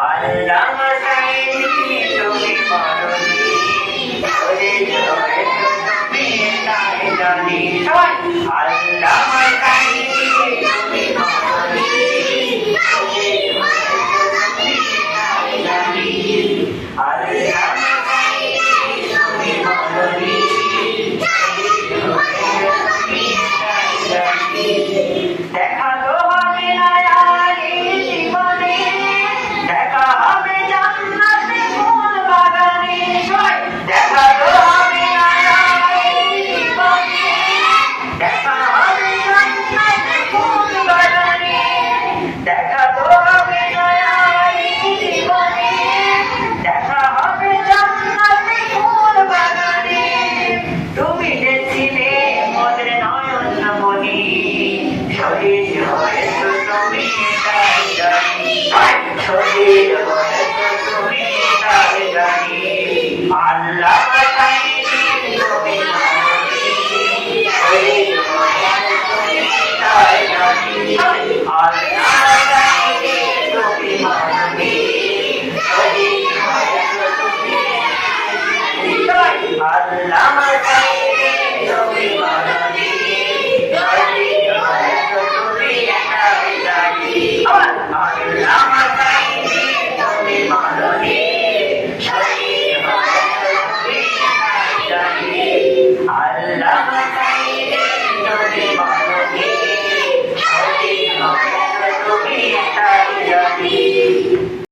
আল্লাহ তুমি তুমি তাই তুমি তাই